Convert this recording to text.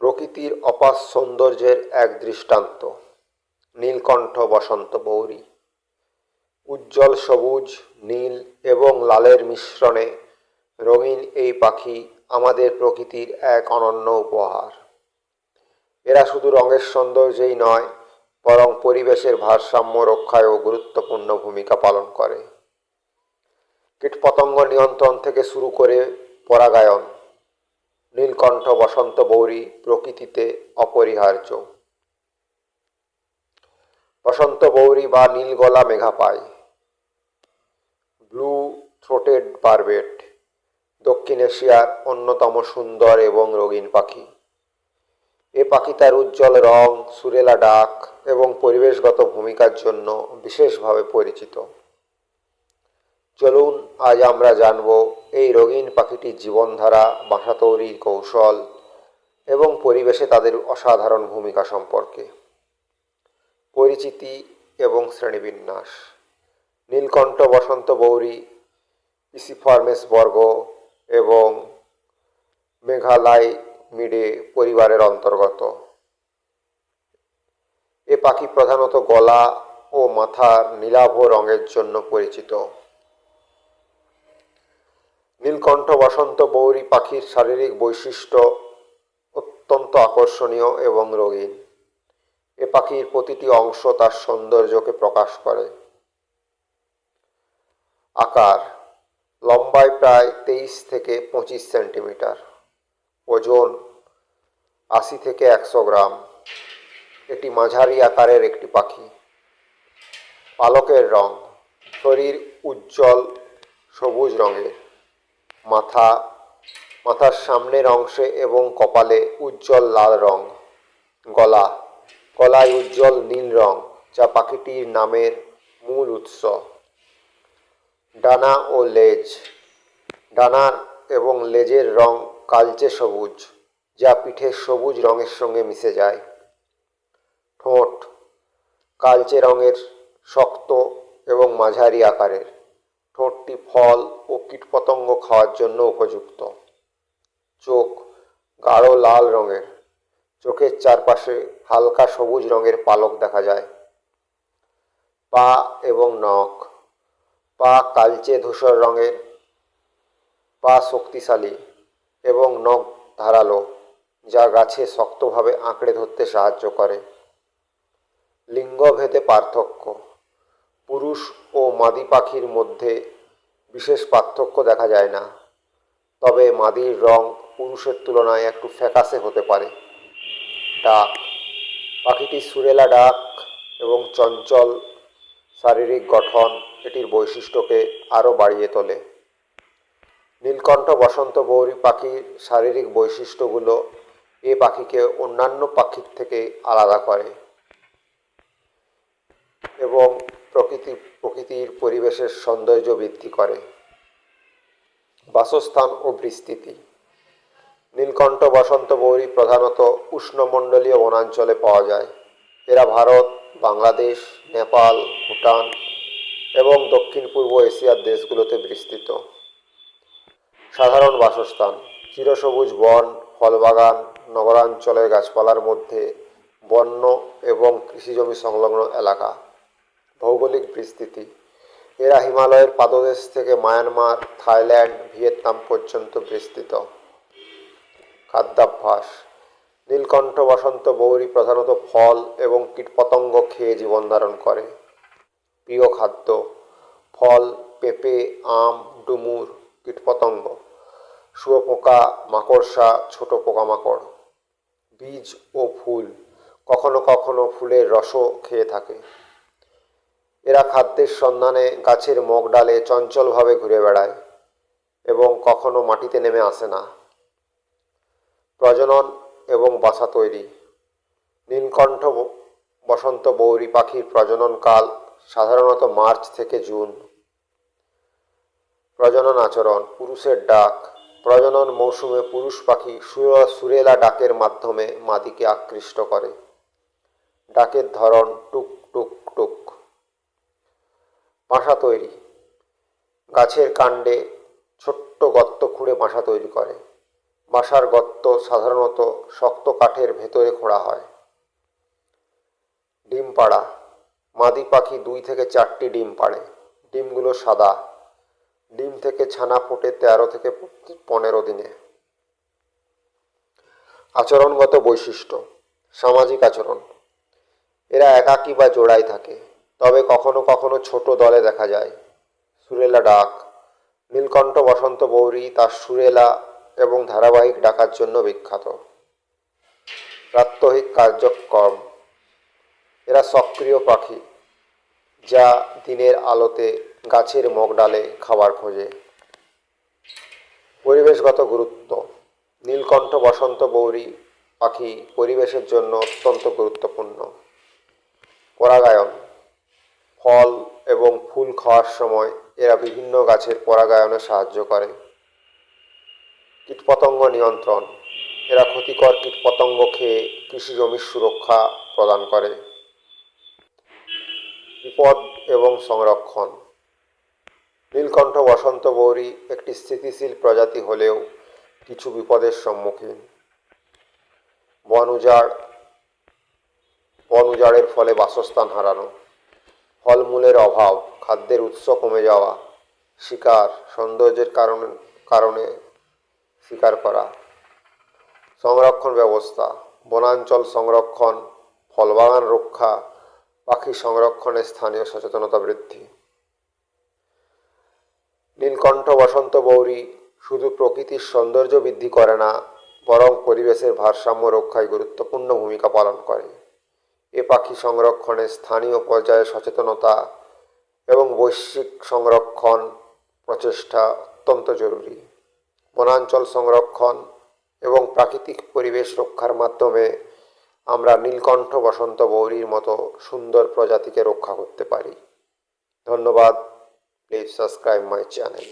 প্রকৃতির অপাস সৌন্দর্যের এক দৃষ্টান্ত। নীলকণ্ঠ বসন্ত বৌরি। উজ্জ্বল সবুজ, নীল এবং লালের মিশ্রণে রঙিন এই পাখি আমাদের প্রকৃতির এক অনন্য উপহার। এরা শুধু রঙের সৌন্দর্যেই নয়, বরং পরিবেশের ভারসাম্য রক্ষায়ও গুরুত্বপূর্ণ ভূমিকা পালন করে। কীটপতঙ্গ নিয়ন্ত্রণ থেকে শুরু করে পরাগায়ন, নীলকণ্ঠ, বসন্ত বৌরি প্রকৃতিতে অপরিহার্য। বসন্ত বৌরি বা নীলগলা মেঘাপাই ব্লু থ্রোটেড বারবেট দক্ষিণ এশিয়ার অন্যতম সুন্দর এবং রঙিন পাখি। এ পাখি তার উজ্জ্বল রং, সুরেলা ডাক এবং পরিবেশগত ভূমিকার জন্য বিশেষভাবে পরিচিত। চলুন, আজ আমরা জানব এই রঙিন পাখিটির জীবনধারা, বাসা তৈরির কৌশল এবং পরিবেশে তাদের অসাধারণ ভূমিকা সম্পর্কে। পরিচিতি এবং শ্রেণীবিন্যাস। নীলকণ্ঠ বসন্ত বৌরি ইসিফর্মেস বর্গ এবং মেঘালয় মিডে পরিবারের অন্তর্গত। এ পাখি প্রধানত গলা ও মাথার নীলাভ রঙের জন্য পরিচিত। নীলকণ্ঠ বসন্ত বৌরি পাখির শারীরিক বৈশিষ্ট্য অত্যন্ত আকর্ষণীয় এবং রঙিন। এ পাখির প্রতিটি অংশ তার সৌন্দর্যকে প্রকাশ করে। আকার লম্বায় প্রায় তেইশ থেকে পঁচিশ সেন্টিমিটার। ওজন আশি থেকে একশো গ্রাম। এটি মাঝারি আকারের একটি পাখি। পালকের রং শরীর উজ্জ্বল সবুজ রঙের। মাথা, মাথার সামনের অংশে এবং কপালে উজ্জ্বল লাল রং। গলা, গলায় উজ্জ্বল নীল রং, যা পাখিটির নামের মূল উৎস। ডানা ও লেজ। ডানার এবং লেজের রং কালচে সবুজ, যা পিঠের সবুজ রঙের সঙ্গে মিশে যায়। ঠোঁট, কালচে রঙের, শক্ত এবং মাঝারি আকারের। ঠোঁটটি ফল ও কীটপতঙ্গ খাওয়ার জন্য উপযুক্ত। চোখ গাঢ় লাল রঙের। চোখের চারপাশে হালকা সবুজ রঙের পালক দেখা যায়। পা এবং নখ। পা কালচে ধূসর রঙের। পা শক্তিশালী এবং নখ ধারালো, যা গাছে শক্তভাবে আঁকড়ে ধরতে সাহায্য করে। লিঙ্গভেদে পার্থক্য। পুরুষ মাদি পাখির মধ্যে বিশেষ পার্থক্য দেখা যায় না। তবে মাদির রং পুরুষের তুলনায় একটু ফ্যাকাশে হতে পারে। ডাক পাখিটির সুরেলা ডাক এবং চঞ্চল শারীরিক গঠন এটির বৈশিষ্ট্যকে আরও বাড়িয়ে তোলে। নীলকণ্ঠ বসন্ত বৌরি পাখির শারীরিক বৈশিষ্ট্যগুলো এ পাখিকে অন্যান্য পাখির থেকে আলাদা করে এবং প্রকৃতি, প্রকৃতির পরিবেশের সৌন্দর্য বৃদ্ধি করে। বাসস্থান ও বিস্তৃতি। নীলকণ্ঠ বসন্ত বৌরি প্রধানত উষ্ণমণ্ডলীয় বনাঞ্চলে পাওয়া যায়। এরা ভারত, বাংলাদেশ, নেপাল, ভুটান এবং দক্ষিণ পূর্ব এশিয়ার দেশগুলোতে বিস্তৃত। সাধারণ বাসস্থান, চিরসবুজ বন, ফলবাগান, নগরাঞ্চলের গাছপালার মধ্যে বন্য এবং কৃষিজমি সংলগ্ন এলাকা। ভৌগোলিক বিস্তৃতি। এরা হিমালয়ের পাদদেশ থেকে মায়ানমার, থাইল্যান্ড, ভিয়েতনাম পর্যন্ত বিস্তৃত। খাদ্যাভ্যাস, নীলকণ্ঠ বসন্ত বৌরি প্রধানত ফল এবং কীটপতঙ্গ খেয়ে জীবন ধারণ করে। প্রিয় খাদ্য, ফল, পেঁপে, আম, ডুমুর, কীটপতঙ্গ, শুয়োপোকা, মাকড়সা, ছোট পোকামাকড়, বীজ ও ফুল কখনো কখনো ফুলের রসও খেয়ে থাকে। এরা খাদ্যের সন্ধানে গাছের মগ ডালে চঞ্চলভাবে ঘুরে বেড়ায় এবং কখনো মাটিতে নেমে আসে না। প্রজনন এবং বাসা তৈরি। নীলকণ্ঠ বসন্ত বৌরি পাখির প্রজননকাল সাধারণত মার্চ থেকে জুন। প্রজনন আচরণ, পুরুষের ডাক। প্রজনন মৌসুমে পুরুষ পাখি সুর- সুরেলা ডাকের মাধ্যমে মাদিকে আকৃষ্ট করে। ডাকের ধরন টুক বাসা তৈরি। গাছের কাণ্ডে ছোট্ট গর্ত খুঁড়ে বাসা তৈরি করে। বাসার গর্ত সাধারণত শক্ত কাঠের ভেতরে খোঁড়া হয়। ডিম পাড়া। মাদি পাখি দুই থেকে চারটি ডিম পাড়ে। ডিমগুলো সাদা। ডিম থেকে ছানা ফোটে তেরো থেকে পনেরো দিনে। আচরণগত বৈশিষ্ট্য। সামাজিক আচরণ। এরা একাকী বা জোড়ায় থাকে। তবে কখনো কখনো ছোট দলে দেখা যায়। সুরেলা ডাক, নীলকণ্ঠ বসন্ত বৌরি, তার সুরেলা এবং ধারাবাহিক ডাকার জন্য বিখ্যাত। প্রাত্যহিক কার্যক্রম, এরা সক্রিয় পাখি, যা দিনের আলোতে গাছের মগডালে খাবার খোঁজে। পরিবেশগত গুরুত্ব, নীলকণ্ঠ বসন্ত বৌরি পাখি পরিবেশের জন্য অত্যন্ত গুরুত্বপূর্ণ। পরাগায়ন খাওয়ার সময় এরা বিভিন্ন গাছের পরাগায়নে সাহায্য করে। কীটপতঙ্গ নিয়ন্ত্রণ। এরা ক্ষতিকর কীটপতঙ্গ খেয়ে কৃষি জমির সুরক্ষা প্রদান করে। বিপদ এবং সংরক্ষণ। নীলকণ্ঠ বসন্ত বৌরি একটি স্থিতিশীল প্রজাতি হলেও কিছু বিপদের সম্মুখীন। বন উজাড় বন উজাড়ের ফলে বাসস্থান হারানো। ফলমূলের অভাব। খাদ্যের উৎস কমে যাওয়া, শিকার, সৌন্দর্যের কারণে কারণে শিকার করা। সংরক্ষণ ব্যবস্থা, বনাঞ্চল সংরক্ষণ, ফলবাগান রক্ষা, পাখি সংরক্ষণে স্থানীয় সচেতনতা বৃদ্ধি। নীলকণ্ঠ বসন্ত বৌরি শুধু প্রকৃতির সৌন্দর্য বৃদ্ধি করে না, বরং পরিবেশের ভারসাম্য রক্ষায় গুরুত্বপূর্ণ ভূমিকা পালন করে। এ পাখি সংরক্ষণে স্থানীয় পর্যায়ে সচেতনতা এবং বৈশ্বিক সংরক্ষণ প্রচেষ্টা অত্যন্ত জরুরি। বনাঞ্চল সংরক্ষণ এবং প্রাকৃতিক পরিবেশ রক্ষার মাধ্যমে আমরা নীলকণ্ঠ বসন্ত বৌরির মতো সুন্দর প্রজাতিকে রক্ষা করতে পারি। ধন্যবাদ। Please subscribe my channel